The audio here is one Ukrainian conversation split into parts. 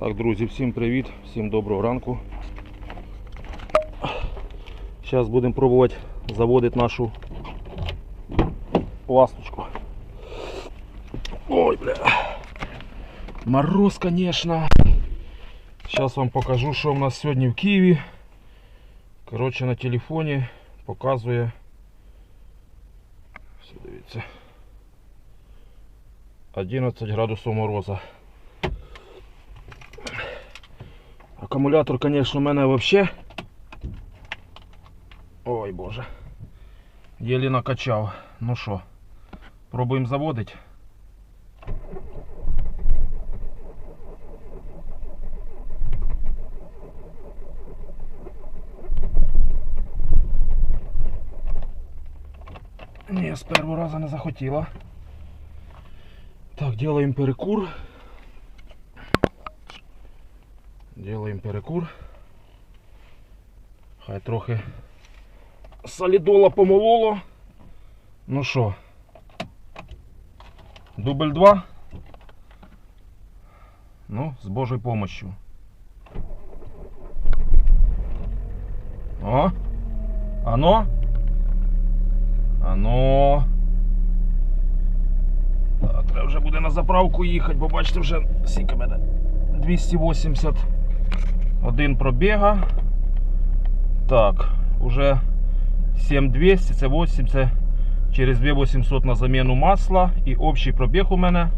Так, друзі, всім привіт, всім доброго ранку. Зараз будемо пробувати заводити нашу ласточку. Ой, бля. Мороз, конечно. Зараз вам покажу, що в нас сьогодні в Києві. Коротше, на телефоні показує. Все, дивіться. 11 градусів мороза. Акумулятор, конечно, у мене вообще. Ой боже. Єлі накачав. Ну що, пробуємо заводити. Ні, з першого разу не захотіла. Так, делаем перекур. Делаем перекур. Хай трохи солідола помололо. Ну що, дубль 2. Ну, з Божою помощью. О! Ано? Ано. Так, треба вже буде на заправку їхати, бо бачите, вже скільки мене 281 пробіга. Так, уже 7200, це 8, це через 2800 на заміну масла. І общий пробіг у мене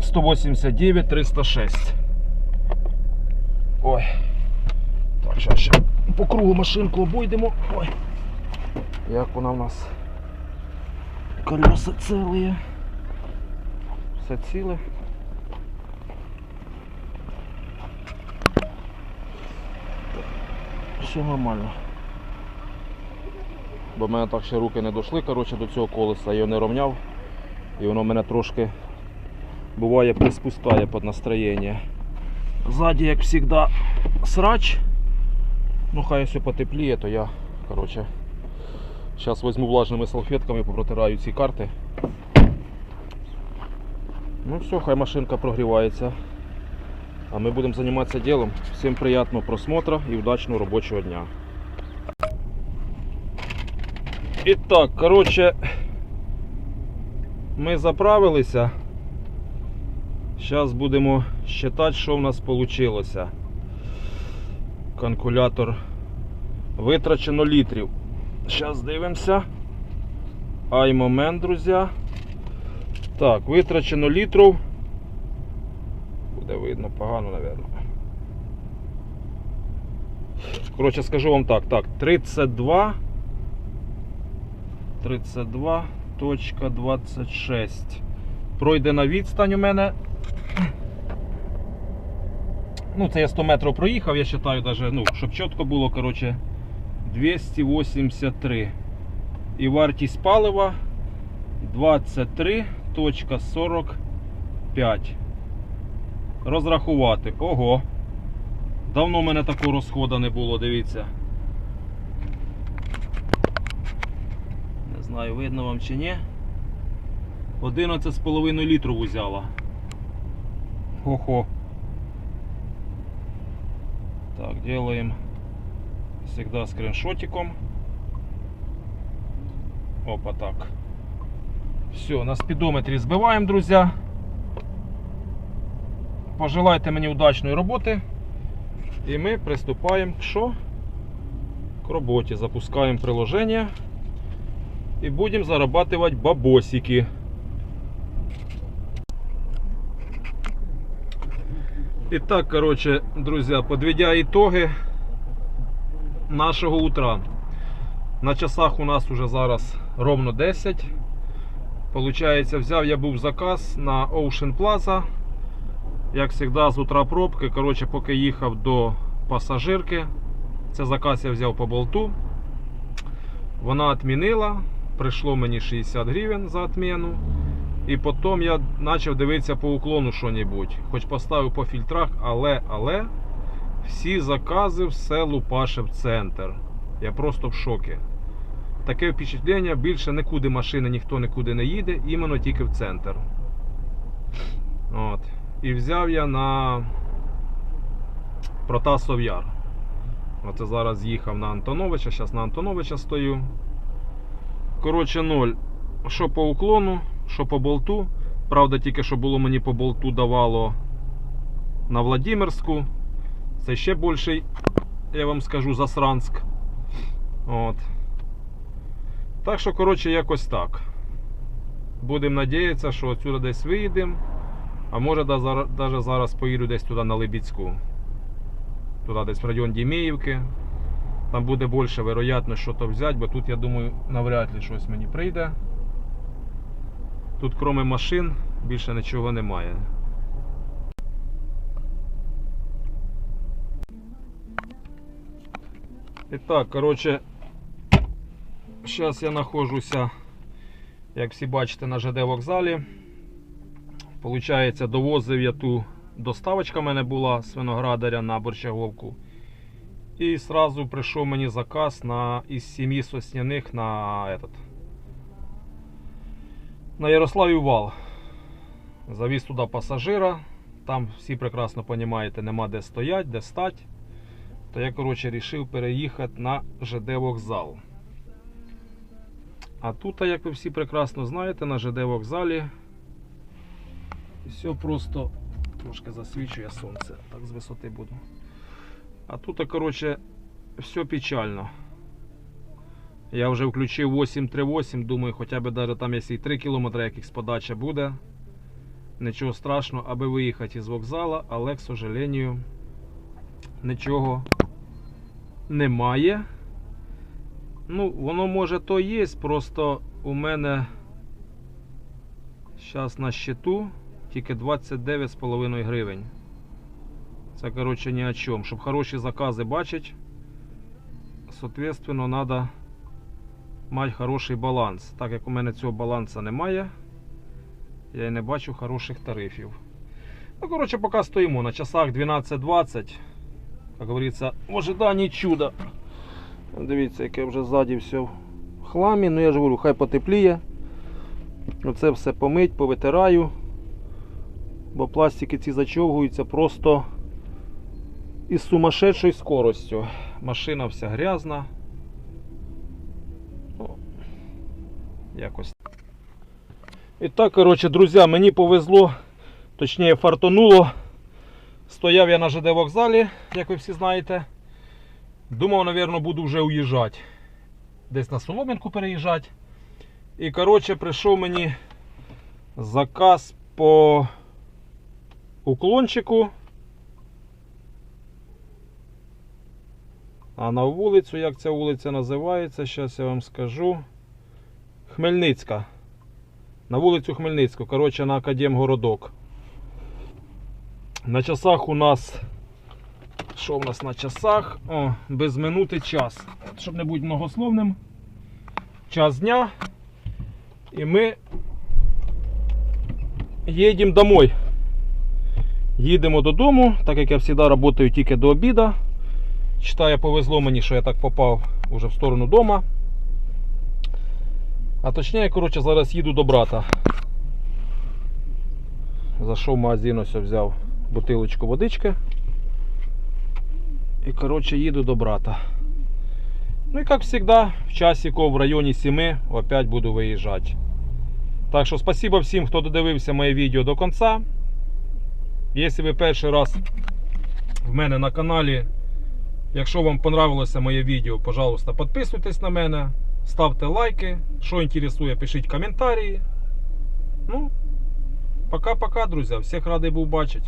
189 306. Ой. Так, зараз ще по кругу машинку обойдемо. Ой. Як вона в нас? Колеса цілі. Все ціле. Все нормально. Бо в мене так ще руки не дійшли коротше, до цього колеса, його не рівняв. І воно мене трошки буває приспускає під настроєння. Ззаді, як завжди, срач. Ну хай все потепліє, то я коротше, зараз візьму влажними салфетками, попротираю ці карти. Ну все, хай машинка прогрівається. А ми будемо займатися ділом. Всім приємного просмотру і удачного робочого дня. І так, коротше, ми заправилися. Зараз будемо считати, що в нас вийшло. Калькулятор витрачено літрів. Зараз дивимося. Ай момент, друзі. Так, витрачено літрів. Буде видно погано, мабуть. Коротше, скажу вам так, так, 32 32.26. Пройдена відстань у мене. Ну, це я 100 метрів проїхав, я вважаю, даже, ну, щоб чітко було, коротше, 283. І вартість палива 23.45. Розрахувати. Ого. Давно в мене такого розходу не було, дивіться. Не знаю, видно вам чи ні. 11,5 літрів взяла. Хо-хо. Так, делаем всегда скриншотиком. Опа, так. Все, на спидометре сбиваем, друзья. Пожелайте мені удачної роботи. І ми приступаємо к що? К роботі. Запускаємо приложення і будемо зарабатывать бабосики. Итак, короче, друзья, подведя итоги нашого утра. На часах у нас уже зараз ровно 10. Получається, взяв я був заказ на Ocean Plaza. Як завжди, з утра пробки. Коротше, поки їхав до пасажирки. Це заказ я взяв по болту. Вона відмінила. Прийшло мені 60 гривень за відміну. І потім я почав дивитися по уклону що-небудь. Хоч поставив по фільтрах, але, але всі закази все лупаше в центр. Я просто в шокі. Таке впечатлення, більше нікуди машини ніхто нікуди не їде, іменно тільки в центр. От. І взяв я на Протасов Яр. Оце зараз їхав на Антоновича, зараз на Антоновича стою. Коротше, ноль. Що по уклону, що по болту. Правда, тільки що було мені по болту давало на Владимирську. Це ще більший, я вам скажу, засранськ. От. Так що, коротше, якось так. Будемо надіятися, що отсюди десь виїдемо. А може навіть зараз поїду десь туди на Либіцьку. Туди десь в район Дімеївки. Там буде більше вероятність що то взяти, бо тут, я думаю, навряд ли щось мені прийде. Тут, крім машин, більше нічого немає. І так, коротше, зараз я знаходжуся, як всі бачите, на ЖД вокзалі. Получається, довозив я ту доставочка в мене була з Виноградаря на Борщаговку. І сразу прийшов мені заказ на із сім'ї сосняних на этот, на Ярославів вал. Завіз туди пасажира. Там всі прекрасно розумієте, нема де стоять, де стати. То я, коротше, вирішив переїхати на ЖД вокзал. А тут, як ви всі прекрасно знаєте, на ЖД вокзалі все просто трошки засвічує сонце, так з висоти буду. А тут, коротше, все печально. Я вже включив 838, думаю, хоча б даже там, якщо і 3 км якихось подача буде. Нічого страшного, аби виїхати із вокзала, але, к сожалению, нічого немає. Ну, воно може то є, просто у мене зараз на щиту тільки 29,5 гривень. Це, коротше, ні о чому. Щоб хороші закази бачити, соответственно, треба мати хороший баланс. Так як у мене цього балансу немає, я і не бачу хороших тарифів. Ну, коротше, поки стоїмо на часах 12.20. Як говориться, в ожиданні чуда. Дивіться, яке вже ззаді все в хламі. Ну я ж говорю, хай потепліє. Оце все помить, повитираю. Бо пластики ці зачовгуються просто із сумасшедшою скоростю. Машина вся грязна. Ну, якось. І так, коротше, друзі, мені повезло, точніше фартонуло. Стояв я на ЖД вокзалі, як ви всі знаєте. Думав, напевно, буду вже уїжджати. Десь на Солом'янку переїжджати. І, коротше, прийшов мені заказ по уклончику. А на вулицю, як ця вулиця називається, зараз я вам скажу. Хмельницька. На вулицю Хмельницьку, коротше, на Академгородок. На часах у нас. Що в нас на часах? О, без минути час. Щоб не бути многословним. Час дня. І ми їдемо домой. Їдемо додому, так як я завжди працюю тільки до обіду. Читаю, повезло мені, що я так попав уже в сторону дома. А точніше, коротше, зараз їду до брата. Зайшов в магазин, ось взяв бутилочку водички. І коротше їду до брата. Ну і як завжди, в часіку в районі 7 опять буду виїжджати. Так що спасибо всім, хто додивився моє відео до кінця. Якщо ви перший раз в мене на каналі, якщо вам понравилося моє відео, пожалуйста, підписуйтесь на мене, ставте лайки. Що інтересує, пишіть коментарі. Ну, пока-пока, друзі. Всіх радий був бачити.